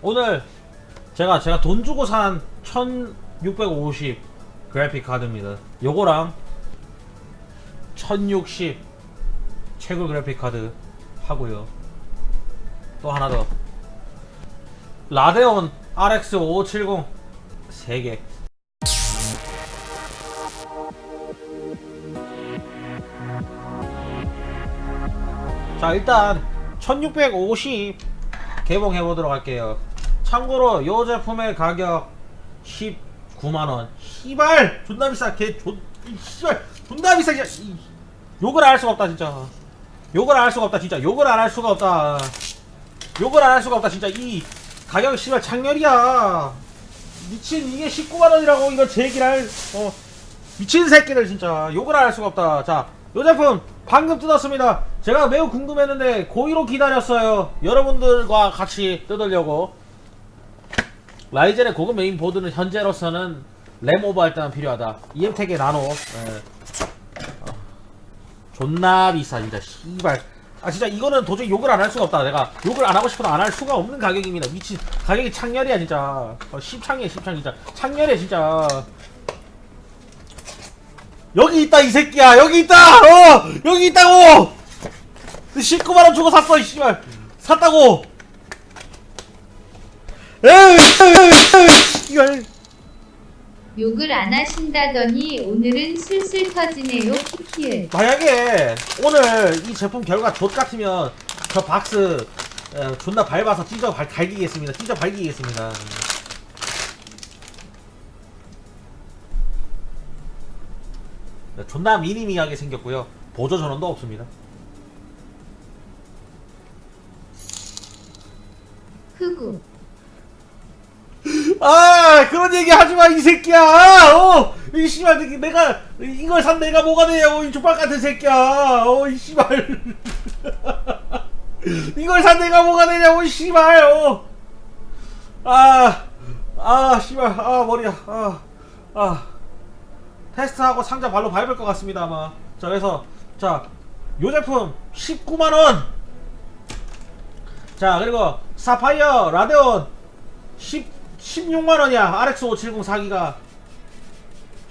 오늘 제가 제가 돈 주고 산 1650 그래픽 카드입니다. 요거랑 1060 최고 그래픽 카드 하고요. 또 하나 더. 라데온 RX 5570 3개. 자 일단 1650 개봉해 보도록 할게요. 참고로 요 제품의 가격 19만원. 씨발 존나 비싸 개존 씨발 존나 비싸 진짜. 이, 욕을 안 할 수가 없다 진짜. 욕을 안 할 수가 없다 진짜. 욕을 안 할 수가 없다. 욕을 안 할 수가 없다 진짜. 이 가격 씨발 창렬이야. 미친 이게 19만 원이라고 이거 제 얘기를 할 어. 미친 새끼들 진짜 욕을 안 할 수가 없다. 자, 요 제품 방금 뜯었습니다. 제가 매우 궁금했는데 고의로 기다렸어요. 여러분들과 같이 뜯으려고. 라이젠의 고급 메인 보드는 현재로서는 램 오버 할 때만 필요하다. EM텍의 나노. 예. 어. 존나 비싸 진짜 씨발. 아 진짜 이거는 도저히 욕을 안 할 수가 없다. 내가 욕을 안 하고 싶어도 안 할 수가 없는 가격입니다. 미친 가격이 창렬이야 진짜. 어, 십창이야 십창 진짜. 창렬이야 진짜. 여기 있다 이 새끼야 여기 있다 어 여기 있다고 19만원 주고 샀어 이 씨발 샀다고 에 이 이걸 욕을 안 하신다더니 오늘은 술술 터지네요 키키을 만약에 오늘 이 제품 결과 좆 같으면 저 박스 에, 존나 밟아서 찢어 발, 갈기겠습니다. 찢어 발기겠습니다. 네, 존나 미니미하게 생겼고요. 보조 전원도 없습니다. 흑우 아 그런 얘기 하지마 이 새끼야. 어이 씨발 내- 내가 이걸 산 내가 뭐가 되냐고 이 족발 같은 새끼야. 어이 씨발. 이걸 산 내가 뭐가 되냐고 이 씨발. 어아아 씨발. 아 머리야. 아아. 테스트하고 상자 발로 밟을 것 같습니다 아마. 자 그래서 자 요 제품 19만원. 자 그리고 사파이어 라데온 10 16만원이야. RX 570 4기가.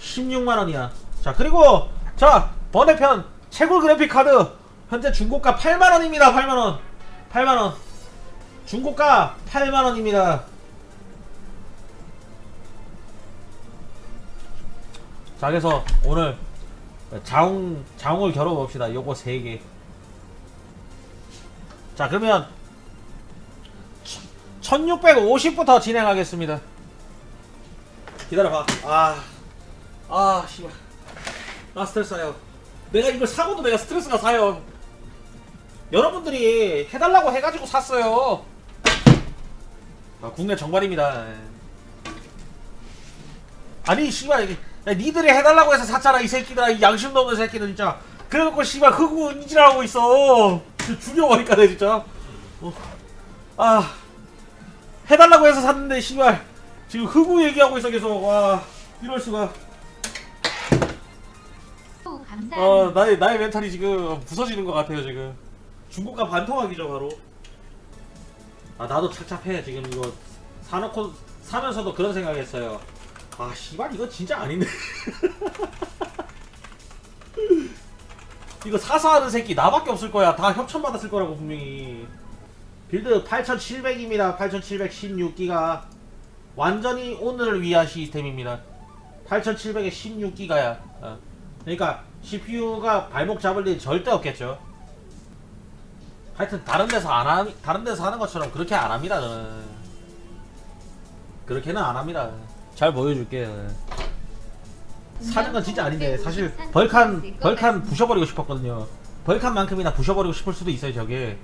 16만원이야. 자 그리고 자 번외편 채굴 그래픽 카드. 현재 중고가 8만원입니다. 8만원. 8만원. 중고가 8만원입니다. 자 그래서 오늘 자웅 자웅을 겨뤄봅시다. 요거 3개. 자 그러면 1650부터 진행하겠습니다. 기다려봐. 아, 아, 씨발. 나 스트레스 쌓여. 내가 이걸 사고도 내가 스트레스가 쌓여. 여러분들이 해달라고 해가지고 샀어요. 아, 국내 정발입니다. 아니, 씨발, 이게, 야, 니들이 해달라고 해서 샀잖아, 이 새끼들아, 이 양심도 없는 새끼들, 진짜. 그래놓고, 씨발, 흑우 인지하고 있어. 죽여버릴까, 내 진짜. 어. 아. 해달라고 해서 샀는데 씨발. 지금 흑우 얘기하고 있어 계속. 와 이럴 수가. 감사합니다. 어 나의 나의 멘탈이 지금 부서지는 것 같아요 지금. 중국과 반통하기죠 바로. 아 나도 착잡해 지금 이거. 사놓고 사면서도 그런 생각했어요. 아 씨발 이거 진짜 아닌데. 이거 사서 하는 새끼 나밖에 없을 거야. 다 협찬 받았을 거라고 분명히 빌드 8700입니다. 8716기가 완전히 오늘을 위한 시스템입니다. 8700에 16기가야. 어. 그러니까 CPU가 발목 잡을 일 절대 없겠죠. 하여튼 다른 데서 안 하, 다른 데서 하는 것처럼 그렇게 안 합니다 저는. 그렇게는 안 합니다. 잘 보여줄게. 사는 건 진짜 아닌데 사실 벌칸 벌칸 부셔버리고 싶었거든요. 벌칸만큼이나 부셔버리고 싶을 수도 있어요 저게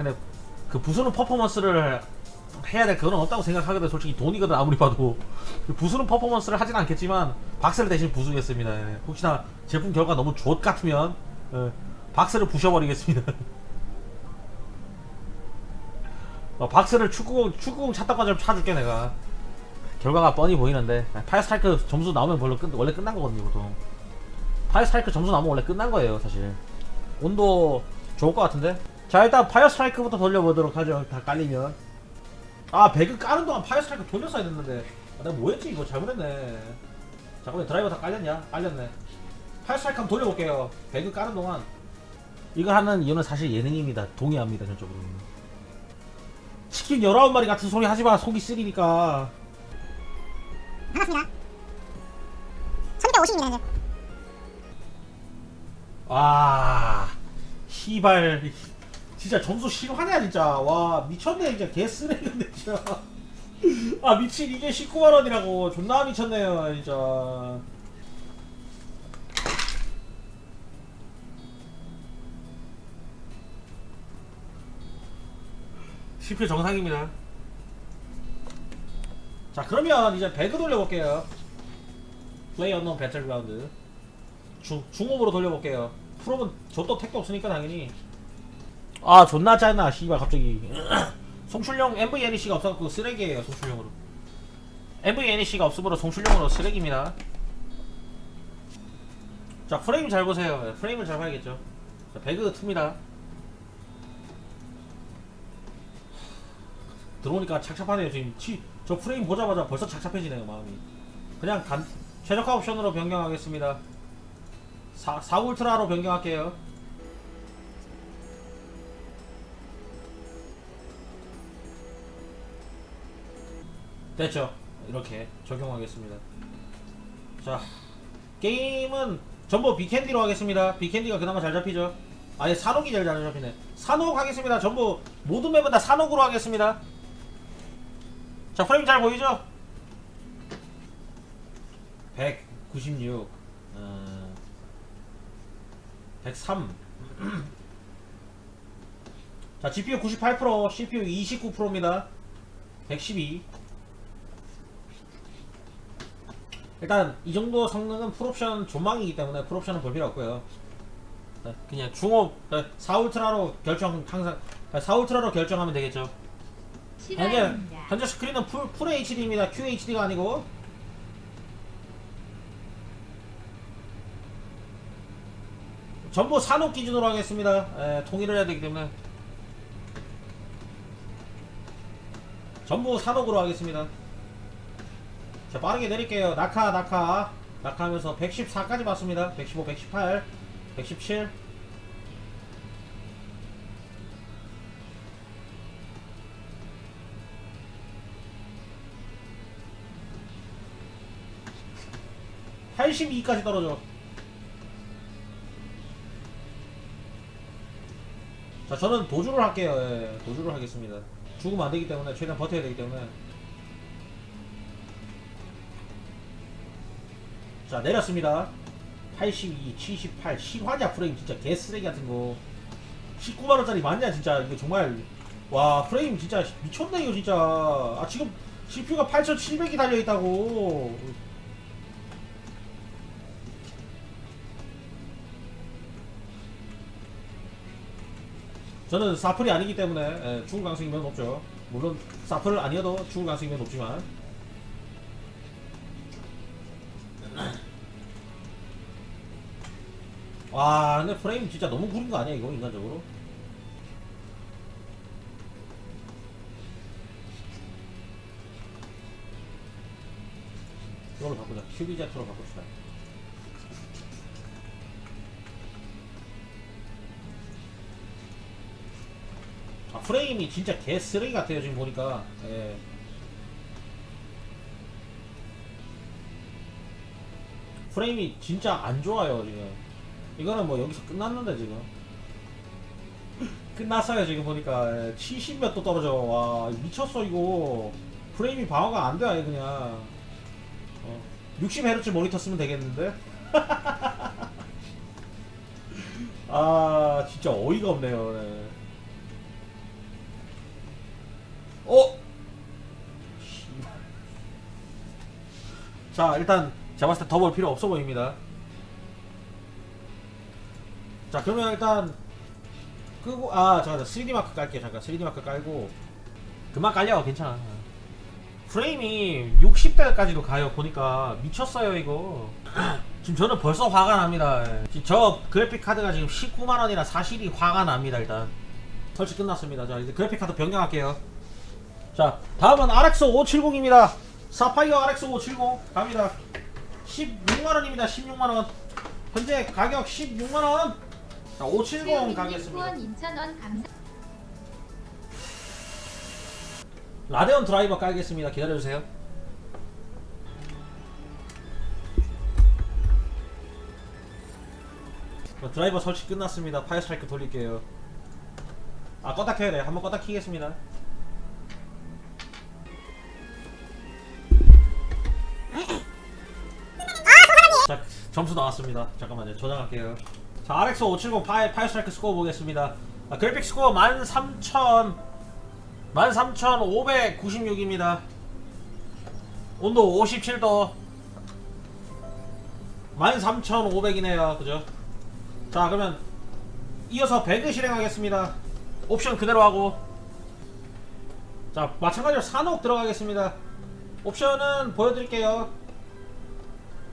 근데 그 부수는 퍼포먼스를 해야 될 그건 없다고 생각하거든 솔직히. 돈이거든 아무리 봐도. 그 부수는 퍼포먼스를 하진 않겠지만 박스를 대신 부수겠습니다. 예. 혹시나 제품 결과 너무 좆 같으면 예, 박스를 부셔버리겠습니다. 어, 박스를 축구공 축구공 찾다가 좀 차줄게 내가. 결과가 뻔히 보이는데. 파이어 스트라이크 점수 나오면 별로 끝, 원래 끝난 거거든요 보통. 파이어 스트라이크 점수 나오면 원래 끝난 거예요 사실. 온도 좋을 것 같은데 자 일단 파이어 스트라이크부터 돌려보도록 하죠. 다 깔리면. 아 배그 까는 동안 파이어 스트라이크 돌렸어야 됐는데. 아, 내가 뭐했지? 이거 잘못했네. 잠깐만 드라이버 다 깔렸냐? 깔렸네. 파이어 스트라이크 한번 돌려볼게요. 배그 까는 동안. 이거 하는 이유는 사실 예능입니다. 동의합니다 전적으로. 치킨 19마리 같은 소리 하지마. 속이 쓰리니까. 반갑습니다. 1250입니다, 와 시발 진짜 점수 실화냐 진짜. 와 미쳤네 진짜. 개쓰레기네 진짜. 아 미친 이게 19만원이라고. 존나 미쳤네요 진짜. 실패 정상입니다. 자 그러면 이제 배그 돌려볼게요. 플레이 언론 배틀그라운드. 중, 중업으로 돌려볼게요. 프로는 저도 택도 없으니까 당연히 아 존나 짜나 씨발 갑자기. 송출용 MVNEC가 없어갖고 쓰레기예요 송출용으로. MVNEC가 없으므로 송출용으로 쓰레기입니다. 자 프레임 잘 보세요. 네, 프레임을 잘 봐야겠죠. 자, 배그 틉니다. 들어오니까 착잡하네요 지금. 치, 저 프레임 보자마자 벌써 착잡해지네요 마음이. 그냥 단 최적화 옵션으로 변경하겠습니다. 4, 4 울트라로 변경할게요. 됐죠. 이렇게 적용하겠습니다. 자, 게임은 전부 비캔디로 하겠습니다. 비캔디가 그나마 잘 잡히죠. 아예 산옥이 제일 잘 잡히네. 산옥 하겠습니다. 전부 모든 맵은 다 산옥으로 하겠습니다. 자, 프레임 잘 보이죠? 196. 어... 103. 자, GPU 98%, CPU 29%입니다. 112. 일단 이 정도 성능은 풀옵션 존망이기 때문에 풀옵션은 볼 필요 없고요. 네, 그냥 중업 4울트라로 결정 항상 4울트라로 결정하면 되겠죠. 현재. 현재 스크린은 풀, 풀 HD입니다. QHD가 아니고 전부 산업 기준으로 하겠습니다. 에, 통일을 해야 되기 때문에 전부 산업으로 하겠습니다. 자 빠르게 내릴게요. 낙하 낙하 낙하하면서 114까지 봤습니다. 115, 118, 117. (82까지) 떨어져 자 저는 도주를 할게요 예, 도주를 하겠습니다 죽으면 안되기 때문에 최대한 버텨야 되기 때문에 자 내렸습니다. 82 78 실화냐 프레임 진짜 개쓰레기 같은 거. 19만원짜리 맞냐 진짜. 이거 정말. 와 프레임 진짜 미쳤네 이거 진짜. 아 지금 CPU가 8700이 달려있다고. 저는 사플이 아니기 때문에 예, 죽을 가능성이 매우 높죠. 물론 사플 아니어도 죽을 가능성이 매우 높지만 와 근데 프레임 진짜 너무 구린 거 아니야 이거 인간적으로? 이걸로 바꾸자 큐비 제트로 바꿉시다 아, 프레임이 진짜 개 쓰레기 같아요 지금 보니까 예. 프레임이 진짜 안 좋아요 지금 이거는 뭐 여기서 끝났는데 지금. 끝났어요 지금 보니까. 70몇 도 떨어져. 와 미쳤어 이거. 프레임이 방어가 안돼 아예 그냥. 어, 60Hz 모니터 쓰면 되겠는데? 아 진짜 어이가 없네요 네. 어? 자 일단 제가 봤을 때 더 볼 필요 없어 보입니다 자 그러면 일단 끄고 아 잠깐 3D 마크 깔게요. 잠깐 3D 마크 깔고. 그만 깔려 괜찮아. 프레임이 60대까지도 가요. 보니까 미쳤어요 이거. 지금 저는 벌써 화가 납니다. 저 그래픽 카드가 지금 19만원이라 사실이 화가 납니다 일단. 설치 끝났습니다. 자 이제 그래픽 카드 변경할게요. 자자 다음은 RX 570입니다. 사파이어 RX 570 갑니다. 16만원입니다. 16만원. 현재 가격 16만원 자 570 가겠습니다. 후원 2,000원 감사. 라데온 드라이버 깔겠습니다. 기다려주세요. 어, 드라이버 설치 끝났습니다. 파이어 스트라이크 돌릴게요. 아 껐다 켜야 돼 한번 껐다 키겠습니다. 자 점수 나왔습니다. 잠깐만요. 저장할게요 자 RX 570 파이, 파이어 스트라이크 스코어 보겠습니다 아, 그래픽 스코어 13,000 13,596입니다. 온도 57도. 13,500이네요. 그죠? 자, 그러면 이어서 배그 실행하겠습니다. 옵션 그대로 하고. 자, 마찬가지로 산옥 들어가겠습니다. 옵션은 보여드릴게요.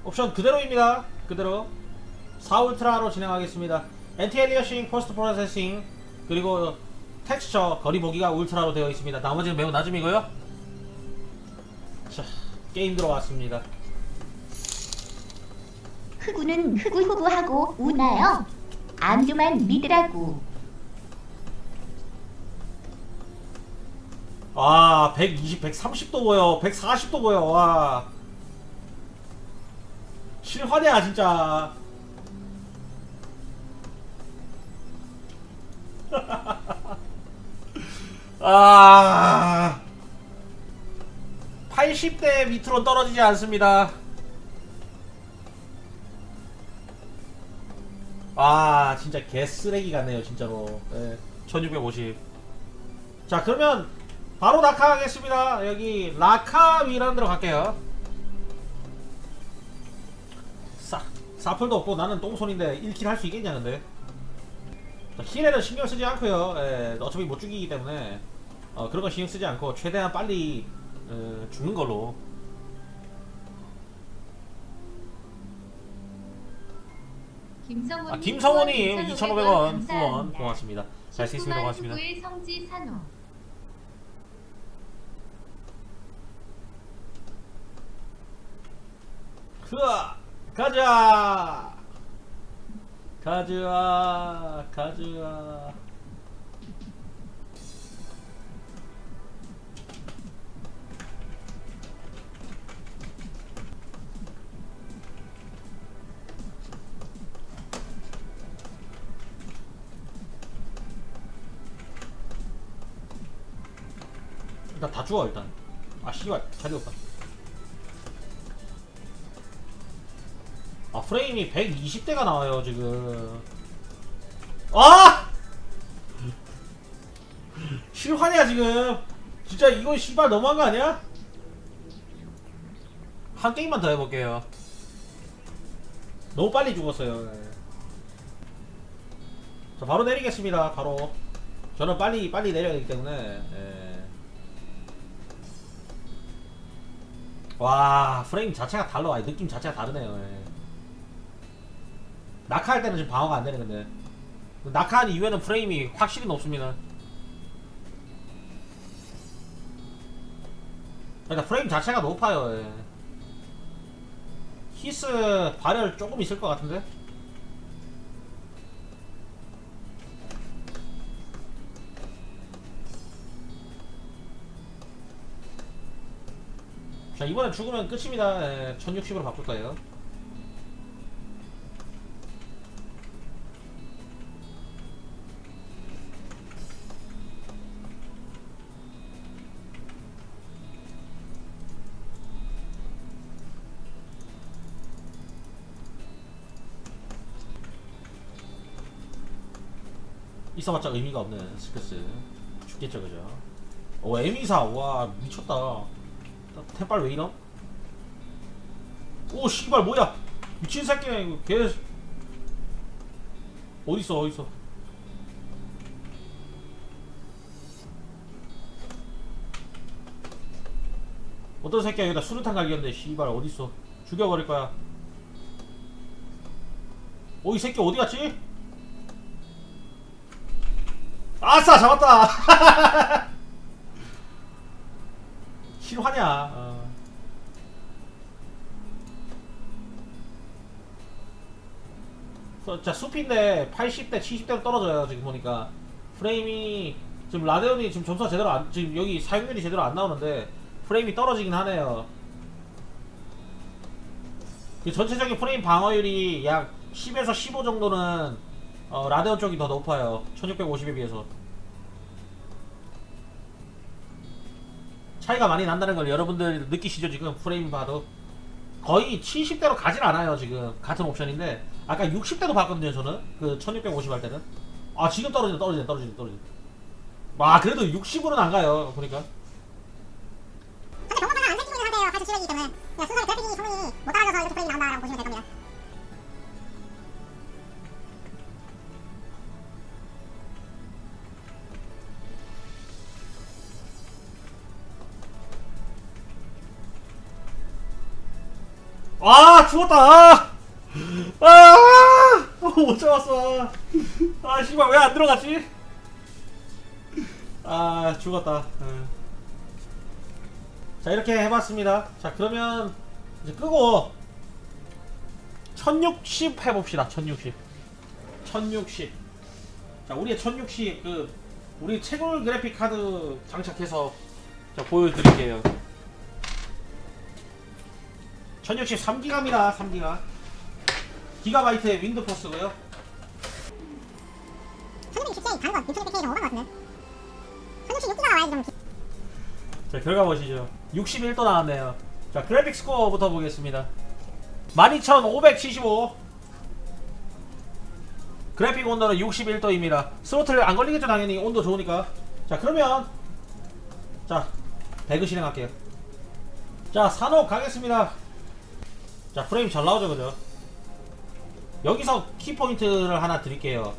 옵션 그대로입니다. 그대로. 4 울트라로 진행하겠습니다. 엔티 엘리어싱, 포스트 프로세싱, 그리고 텍스처 거리 보기가 울트라로 되어 있습니다. 나머지는 매우 낮음이고요. 자, 게임 들어왔습니다. 흑우는 흑우흑우하고 우나요. 암주만 믿으라고. 아, 120, 130도 보여. 140도 보여. 와. 실화냐, 진짜. 아. 80대 밑으로 떨어지지 않습니다. 아, 진짜 개쓰레기 같네요, 진짜로. 네, 1650. 자, 그러면 바로 낙하하겠습니다. 여기 라카 위라는 데로 갈게요. 사, 사풀도 없고 나는 똥손인데 1킬 할 수 있겠냐 근데 자, 힐에는 신경 쓰지 않고요. 예, 어차피 못 죽이기 때문에 어, 그런 거 신경 쓰지 않고 최대한 빨리 어, 죽는 걸로 김성훈 아, 김성원님 2,500원 후원 고맙습니다. 잘 쓰겠습니다. 고맙습니다. 의 성지 산호. 흐아 가자 가자 가자 일단 다 주워 일단. 아 씨발 자리 없다 아 프레임이 120대가 나와요 지금 아! 실화냐 지금 진짜 이건 씨발 너무한 거 아니야? 한 게임만 더 해볼게요 너무 빨리 죽었어요 네. 자 바로 내리겠습니다 바로 저는 빨리 빨리 내려야 되기 때문에 예. 와 프레임 자체가 달라 느낌 자체가 다르네요 예. 낙하할 때는 지금 방어가 안 되네 근데. 낙하한 이후에는 프레임이 확실히 높습니다. 그러니까 프레임 자체가 높아요 예. 히스 발열 조금 있을 것 같은데? 자 이번엔 죽으면 끝입니다. 예, 1060으로 바꿀 거예요 있어봤자 의미가 없는 스크스. 죽겠죠 그죠? 오 에미사. 와 미쳤다. 템빨 왜 이럼? 오 씨발 뭐야? 미친 새끼야 이거. 걔 어딨어 어딨어? 어떤 새끼야 여기다 수류탄 갈겼는데 씨발 어딨어? 죽여버릴 거야. 오 이 새끼 어디 갔지? 아싸 잡았다. 실화냐? 어. 저- 자 숲인데 80대 70대로 떨어져요 지금 보니까. 프레임이 지금 라데온이 지금 점수가 제대로 안 지금 여기 사용률이 제대로 안 나오는데 프레임이 떨어지긴 하네요. 그 전체적인 프레임 방어율이 약 10에서 15 정도는 어, 라데온 쪽이 더 높아요. 1650에 비해서 차이가 많이 난다는 걸 여러분들 느끼시죠? 지금 프레임 봐도. 거의 70대로 가진 않아요 지금. 같은 옵션인데. 아까 60대도 봤거든요 저는. 그 1650 할 때는. 아 지금 떨어지네 떨어지네 떨어지네 떨어지네 아 그래도 60으로는 안 가요 보니까. 사실 경험자가 안 생기고 있는 상태예요. 8700이기 때문에. 그냥 순수하게 그래픽이 성능이 못 따라져서 이렇게 프레임이 나온다라고 보시면 될 겁니다. 아 죽었다 아! 아! 어, 못 잡았어 아 씨발 왜 안 들어갔지 아 죽었다 응. 자 이렇게 해봤습니다 자 그러면 이제 끄고 1060 해봅시다 1060 1060자 우리의 1060그 우리 채굴 그래픽 카드 장착해서 자 보여드릴게요 1060 3기가입니다. 3기가. 기가바이트의 윈도포스고요. 1660K 가는 건 1600K 좀 오반 것 같은데. 1660기가 나와야지 좀. 기- 자 결과 보시죠. 61도 나왔네요. 자 그래픽 스코어부터 보겠습니다. 12575 그래픽 온도는 61도입니다. 스로틀 안 걸리겠죠 당연히. 온도 좋으니까. 자 그러면 자 배그 실행할게요. 자 산옥 가겠습니다 자 프레임 잘 나오죠 그죠? 여기서 키포인트를 하나 드릴게요.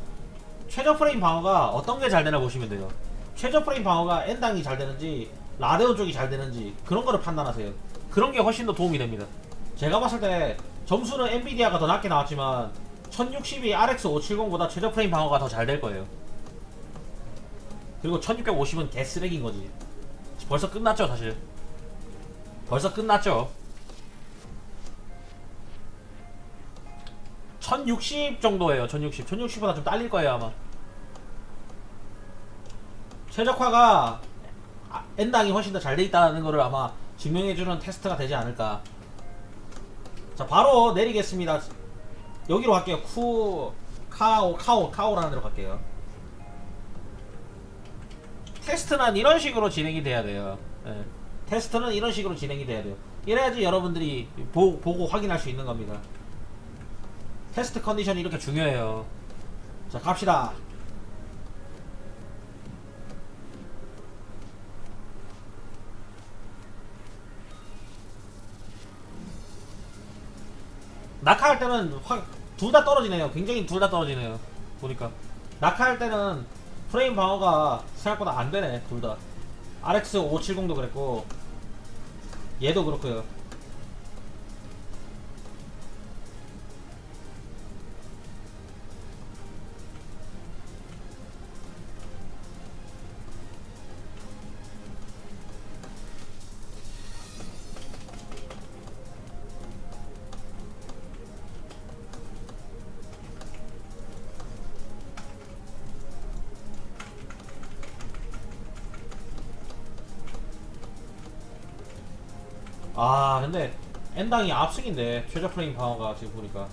최저 프레임 방어가 어떤 게 잘 되나 보시면 돼요. 최저 프레임 방어가 N당이 잘 되는지 라데온 쪽이 잘 되는지 그런 거를 판단하세요. 그런 게 훨씬 더 도움이 됩니다. 제가 봤을 때 점수는 엔비디아가 더 낮게 나왔지만 1060이 RX 570보다 최저 프레임 방어가 더 잘 될 거예요. 그리고 1650은 개쓰레기인 거지. 벌써 끝났죠 사실? 벌써 끝났죠 1060 정도예요 1060 1060보다 좀 딸릴 거예요 아마. 최적화가 아, N당이 훨씬 더 잘 돼 있다는 거를 아마 증명해주는 테스트가 되지 않을까. 자 바로 내리겠습니다. 여기로 갈게요. 쿠 카오 카오 카오라는 데로 갈게요. 테스트는 이런 식으로 진행이 돼야 돼요. 예. 테스트는 이런 식으로 진행이 돼야 돼요. 이래야지 여러분들이 보, 보고 확인할 수 있는 겁니다 테스트 컨디션이 이렇게 중요해요 자 갑시다 낙하할 때는 확 둘 다 떨어지네요. 굉장히 둘 다 떨어지네요. 보니까 낙하할 때는 프레임 방어가 생각보다 안 되네. 둘 다. RX 570도 그랬고 얘도 그렇고요. 아 근데 N당이 압승인데 최저 프레임 방어가 지금 보니까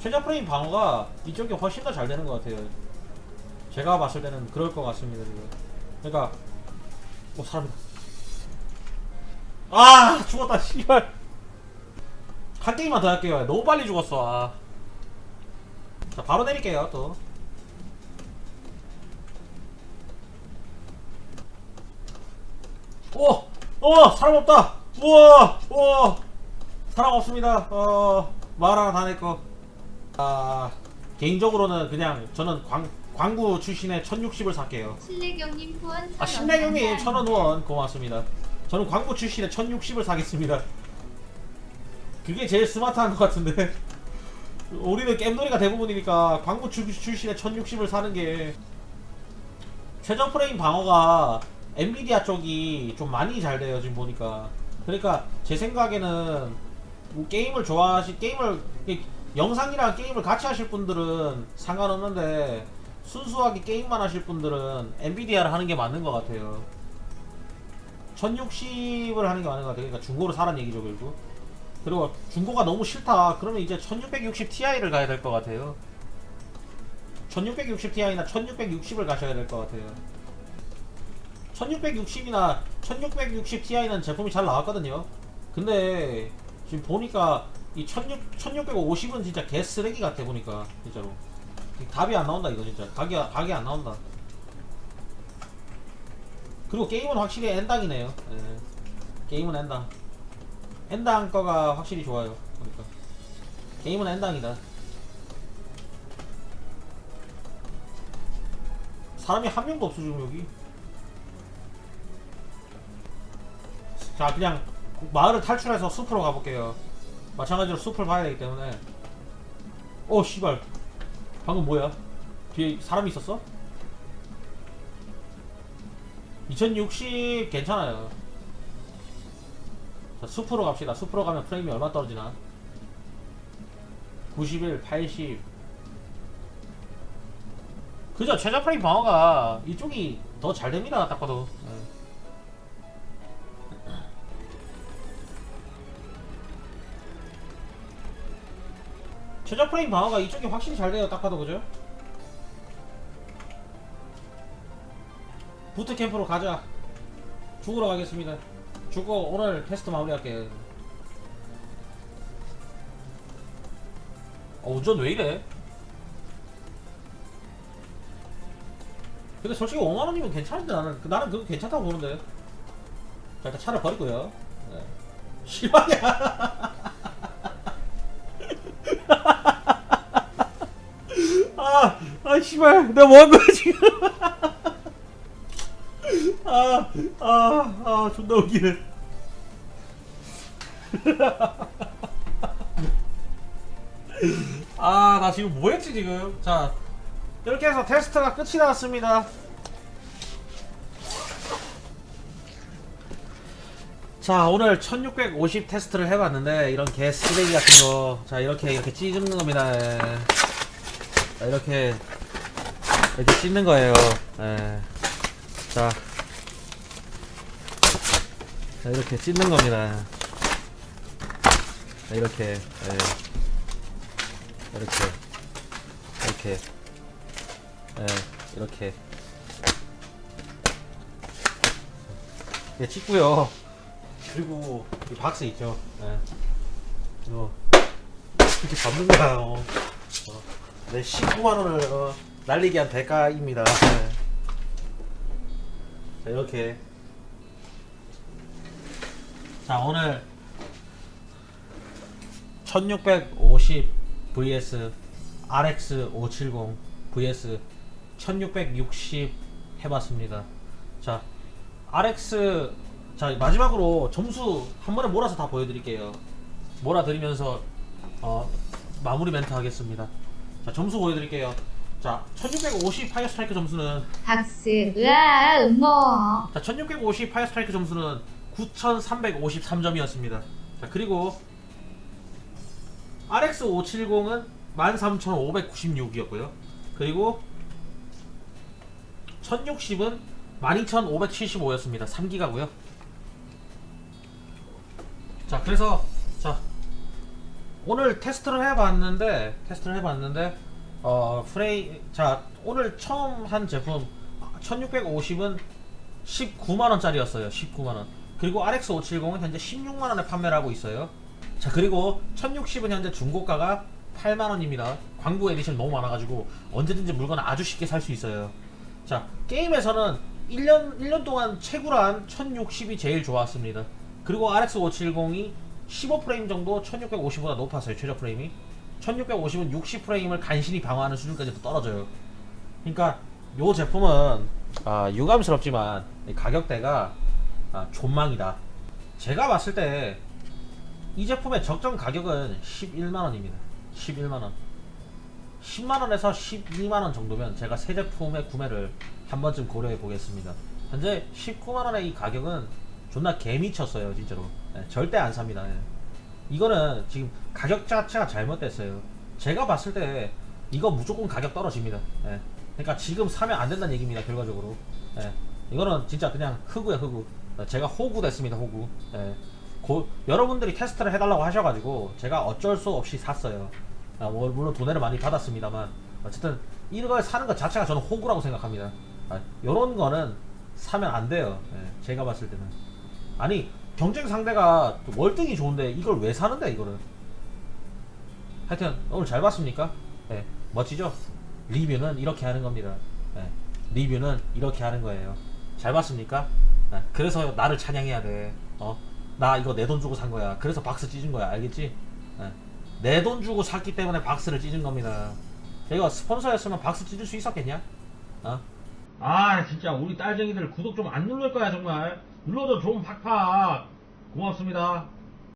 최저 프레임 방어가 이쪽이 훨씬 더 잘 되는 것 같아요 제가 봤을 때는 그럴 것 같습니다 지금 그러니까 오 사람이다 아 죽었다 씨발 한 게임만 더 할게요 너무 빨리 죽었어 아. 자 바로 내릴게요 또 오! 어! 사람 없다! 우와! 우와! 사람 없습니다. 어, 말 하나 다 내꺼. 아, 개인적으로는 그냥 저는 광, 광구 출신의 1060을 살게요. 신래경님 후원 아, 감사합니다. 천원 후원 고맙습니다. 저는 광고 출신의 1060을 사겠습니다. 그게 제일 스마트한 것 같은데. 우리는 겜놀이가 대부분이니까 출- 출신의 1060을 사는 게 최저 프레임 방어가 엔비디아 쪽이 좀 많이 잘 돼요 지금 보니까 그러니까 제 생각에는 뭐 게임을 좋아하시 게임을 이- 영상이랑 게임을 같이 하실 분들은 상관없는데 순수하게 게임만 하실 분들은 엔비디아를 하는 게 맞는 것 같아요. 1060을 하는 게 맞는 것 같아요. 그러니까 중고로 사란 얘기죠 결국 그리고 중고가 너무 싫다. 그러면 이제 1660 Ti를 가야 될 것 같아요. 1660 Ti나 1660을 가셔야 될 것 같아요 1660이나 1660 Ti는 제품이 잘 나왔거든요. 근데 지금 보니까 이 16, 1650은 진짜 개 쓰레기 같아 보니까 진짜로 답이 안 나온다 이거 진짜 각이 각이 안 나온다. 그리고 게임은 확실히 N당이네요. 예. 게임은 N당. N당 거가 확실히 좋아요. 그러니까 게임은 N당이다. 사람이 한 명도 없어 지금 여기. 자 그냥 마을을 탈출해서 숲으로 가볼게요. 마찬가지로 숲을 봐야 되기 때문에. 오 씨발. 방금 뭐야? 뒤에 사람이 있었어? 2060 괜찮아요. 자 숲으로 갑시다. 숲으로 가면 프레임이 얼마 떨어지나? 91, 80 그죠? 최저 프레임 방어가 이쪽이 더 잘 됩니다 딱 봐도 최저 프레임 방어가 이쪽이 확실히 잘 돼요. 딱 봐도 그죠? 부트 캠프로 가자. 죽으러 가겠습니다. 죽고 오늘 테스트 마무리할게. 어 운전 왜 이래? 근데 솔직히 5만원이면 괜찮은데 나는. 그- 나는 그거 괜찮다고 보는데. 자 일단 차를 버리고요. 네. 실화냐 아, 아, 씨발, 내가 뭐한 거야, 지금? 아, 아, 아, 존나 웃기네. 아, 나 지금 뭐 했지, 지금? 자, 이렇게 해서 테스트가 끝이 났습니다. 자 오늘 1650 테스트를 해봤는데 이런 개 쓰레기 같은 거 자 이렇게 이렇게 찢는 겁니다 예. 자, 이렇게 이렇게 찢는 거예요 예. 자, 자 이렇게 찢는 겁니다 자, 이렇게 예. 이렇게 이렇게 예, 이렇게 예, 찢고요 그리고 이 박스 있죠. 예. 이거 이렇게 거야. 어. 어. 내 19만 원을 어, 날리게 한 대가입니다. 예. 자 이렇게 자 오늘 1650 vs RX 570 vs 1660 해봤습니다. 자 RX 자 마지막으로 점수 한 번에 몰아서 다 보여드릴게요. 몰아드리면서 어, 마무리 멘트 하겠습니다. 자 점수 보여드릴게요. 자 1650 파이어 스트라이크 점수는 박스 으아 응어 자1650 파이어 스트라이크 점수는 9353점이었습니다. 자 그리고 RX 570은 13596이었고요. 그리고 1060은 12575였습니다. 3기가고요. 자 그래서 자 오늘 테스트를 해봤는데 테스트를 해봤는데 어 프레이 자 오늘 처음 한 제품 1650은 19만원짜리였어요 19만원. 그리고 RX 570은 현재 16만원에 판매를 하고 있어요. 자 그리고 1060은 현재 중고가가 8만원입니다. 광고 에디션 너무 많아가지고 언제든지 물건 아주 쉽게 살 수 있어요. 자 게임에서는 1년 1년 동안 최고란 1060이 제일 좋았습니다. 그리고 RX 570이 15프레임 정도 1650보다 높았어요. 최저 프레임이. 1650은 60프레임을 간신히 방어하는 수준까지도 떨어져요. 그러니까 요 제품은 아, 유감스럽지만 이 가격대가 아, 존망이다. 제가 봤을 때 이 제품의 적정 가격은 11만 원입니다. 11만 원. 10만 원에서 12만 원 정도면 제가 새 제품의 구매를 한 번쯤 고려해 보겠습니다. 현재 19만원의 이 가격은 존나 개미쳤어요 진짜로. 예, 절대 안 삽니다. 예. 이거는 지금 가격 자체가 잘못됐어요. 제가 봤을 때 이거 무조건 가격 떨어집니다. 예. 그러니까 지금 사면 안 된다는 얘기입니다 결과적으로. 예. 이거는 진짜 그냥 흑우야 흑우. 어, 제가 호구 됐습니다 호구. 예. 고, 여러분들이 테스트를 해달라고 하셔가지고 제가 어쩔 수 없이 샀어요. 아, 뭐, 물론 돈을 많이 받았습니다만. 어쨌든 이걸 사는 것 자체가 저는 호구라고 생각합니다. 아, 요런 거는 사면 안 돼요. 예, 제가 봤을 때는 아니 경쟁 상대가 월등히 좋은데 이걸 왜 사는데 이거를 하여튼 오늘 잘 봤습니까? 예, 멋지죠? 리뷰는 이렇게 하는 겁니다 예, 리뷰는 이렇게 하는 거예요 잘 봤습니까? 예, 그래서 나를 찬양해야 돼 어? 나 이거 내 돈 주고 산 거야 그래서 박스 찢은 거야 알겠지? 내돈 주고 샀기 때문에 박스를 찢은 겁니다 내가 스폰서였으면 박스 찢을 수 있었겠냐? 어? 아 진짜 우리 딸쟁이들 구독 좀 안 누를 거야 정말 눌러줘. 좀 팍팍 고맙습니다